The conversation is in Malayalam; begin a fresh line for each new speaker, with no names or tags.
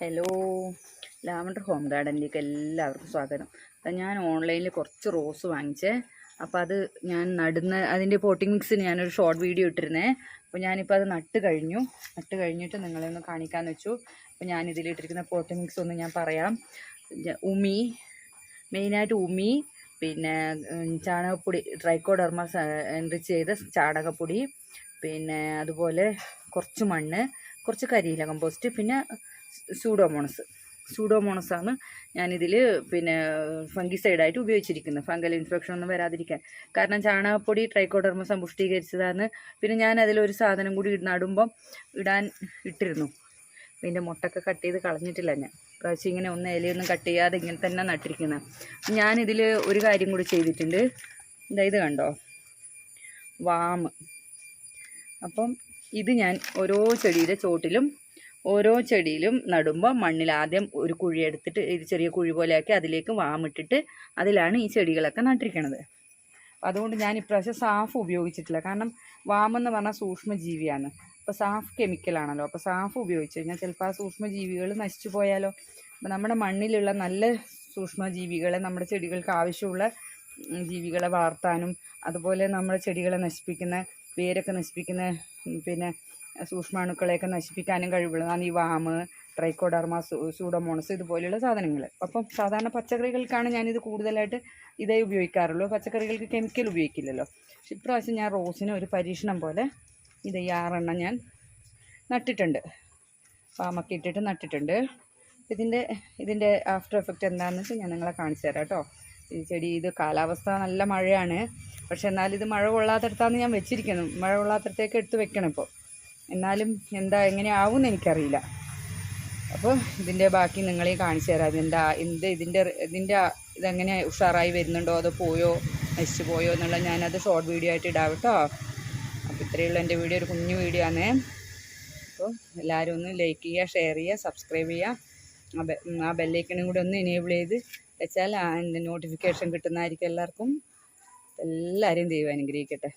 ഹലോ ലാവണ്ടർ ഹോം ഗാർഡനിലേക്ക് എല്ലാവർക്കും സ്വാഗതം. അപ്പം ഞാൻ ഓൺലൈനിൽ കുറച്ച് റോസ് വാങ്ങിച്ചേ. അപ്പോൾ അത് ഞാൻ നടുന്ന അതിന്റെ പോട്ടിംഗ് മിക്സിന് ഞാനൊരു ഷോർട്ട് വീഡിയോ ഇട്ടിരുന്നേ. അപ്പോൾ ഞാനിപ്പോൾ അത് നട്ട് കഴിഞ്ഞു. നട്ട് കഴിഞ്ഞിട്ട് നിങ്ങളെ ഒന്ന് കാണിക്കാമെന്ന് വെച്ചു. അപ്പോൾ ഞാൻ ഇതിലിട്ടിരിക്കുന്ന പോട്ടിംഗ് മിക്സ് ഒന്ന് ഞാൻ പറയാം. ഉമി മെയിനായിട്ട് ഉമി പിന്നെ ചാണകപ്പൊടി ട്രൈക്കോഡർമ എൻറിച്ച് ചെയ്ത ചാണകപ്പൊടി പിന്നെ അതുപോലെ കുറച്ച് മണ്ണ് കുറച്ച് കരിയില കമ്പോസ്റ്റ് പിന്നെ സൂഡോമോണസ് സൂഡോമോണസാണ് ഞാനിതിൽ പിന്നെ ഫംഗിസൈഡായിട്ട് ഉപയോഗിച്ചിരിക്കുന്നത്. ഫംഗൽ ഇൻഫെക്ഷൻ ഒന്നും വരാതിരിക്കാൻ. കാരണം ചാണകപ്പൊടി ട്രൈക്കോഡർമ സമ്പുഷ്ടീകരിച്ചതാണ്. പിന്നെ ഞാൻ അതിലൊരു സാധനം കൂടി നടുമ്പം ഇടാൻ ഇട്ടിരുന്നു. ഇതിന്റെ മുട്ടൊക്കെ കട്ട് ചെയ്ത് കളഞ്ഞിട്ടില്ല ഞാൻ. പ്രാവശ്യം ഇങ്ങനെ ഒന്ന് ഇലയൊന്നും കട്ട് ചെയ്യാതെ ഇങ്ങനെ തന്നെ നട്ടിരിക്കുന്നത് ഞാനിതിൽ ഒരു കാര്യം കൂടി ചെയ്തിട്ടുണ്ട്. ഇതായത് കണ്ടോ? വാമ് അപ്പം ഇത് ഞാൻ ഓരോ ചെടിയുടെ ചോട്ടിലും ഓരോ ചെടിയിലും നടുമ്പോൾ മണ്ണിൽ ആദ്യം ഒരു കുഴി എടുത്തിട്ട് ഇത് ചെറിയ കുഴി പോലെയാക്കി അതിലേക്ക് വാമിട്ടിട്ട് അതിലാണ് ഈ ചെടികളൊക്കെ നട്ടിരിക്കണത്. അതുകൊണ്ട് ഞാൻ ഇപ്രാവശ്യം സാഫ് ഉപയോഗിച്ചിട്ടില്ല. കാരണം വാമെന്ന് പറഞ്ഞാൽ സൂക്ഷ്മജീവിയാണ്. അപ്പോൾ സാഫ് കെമിക്കലാണല്ലോ അപ്പോൾ സാഫ് ഉപയോഗിച്ച് കഴിഞ്ഞാൽ ചിലപ്പോൾ ആ സൂക്ഷ്മജീവികൾ നശിച്ചു പോയാലോ? അപ്പോൾ നമ്മുടെ മണ്ണിലുള്ള നല്ല സൂക്ഷ്മജീവികളെ നമ്മുടെ ചെടികൾക്ക് ആവശ്യമുള്ള ജീവികളെ വളർത്താനും അതുപോലെ നമ്മുടെ ചെടികളെ നശിപ്പിക്കുന്ന വേരൊക്കെ നശിപ്പിക്കുന്ന പിന്നെ സൂക്ഷ്മാണുക്കളെയൊക്കെ നശിപ്പിക്കാനും കഴിവുള്ളതാണ് ഈ വാമ് ട്രൈക്കോഡർമ സൂഡോമോണസ് ഇതുപോലെയുള്ള സാധനങ്ങൾ. അപ്പം സാധാരണ പച്ചക്കറികൾക്കാണ് ഞാനിത് കൂടുതലായിട്ട് ഇതേ ഉപയോഗിക്കാറുള്ളൂ. പച്ചക്കറികൾക്ക് കെമിക്കൽ ഉപയോഗിക്കില്ലല്ലോ. പക്ഷെ ഇപ്രാവശ്യം ഞാൻ റോസിന് ഒരു പരീക്ഷണം പോലെ ഇത് ഈ ആറെണ്ണം ഞാൻ നട്ടിട്ടുണ്ട്. പാമൊക്കെ ഇട്ടിട്ട് നട്ടിട്ടുണ്ട്. ഇതിന്റെ ഇതിന്റെ ആഫ്റ്റർ എഫക്റ്റ് എന്താണെന്ന് വെച്ചാൽ ഞാൻ നിങ്ങളെ കാണിച്ചു തരാം കേട്ടോ. ഈ ചെടി ഇത് കാലാവസ്ഥ നല്ല മഴയാണ്. പക്ഷെ എന്നാലും ഇത് മഴ കൊള്ളാത്തടത്താണ് ഞാൻ വെച്ചിരിക്കുന്നത് മഴ കൊള്ളാത്തടത്തേക്ക് എടുത്ത് വെക്കണം ഇപ്പോൾ എന്നാലും എന്താ എങ്ങനെ ആവും എനിക്കറിയില്ല. അപ്പോൾ ഇതിന്റെ ബാക്കി നിങ്ങളെ കാണിച്ചു തരാം. ഇതിന്റെ എന്ത് ഇതിന്റെ ഇതിന്റെ ഇതെങ്ങനെ ഉഷാറായി വരുന്നുണ്ടോ? അതോ പോയോ? നശിച്ചു പോയോ? എന്നുള്ള ഞാനത് ഷോർട്ട് വീഡിയോ ആയിട്ട് ഇടാം കേട്ടോ. അപ്പോൾ ഇത്രയേ ഉള്ളൂ എന്റെ വീഡിയോ ഒരു കുഞ്ഞു വീഡിയോ ആണ് അപ്പോൾ എല്ലാവരും ഒന്ന് ലൈക്ക് ചെയ്യുക ഷെയർ ചെയ്യുക സബ്സ്ക്രൈബ് ചെയ്യുക. ആ ബെ ആ ബെല്ലൈക്കണും കൂടി ഒന്ന് എനേബിൾ ചെയ്ത് വെച്ചാൽ അതിന്റെ നോട്ടിഫിക്കേഷൻ കിട്ടുന്നതായിരിക്കും എല്ലാവർക്കും. എല്ലാവരെയും ദൈവം അനുഗ്രഹിക്കട്ടെ.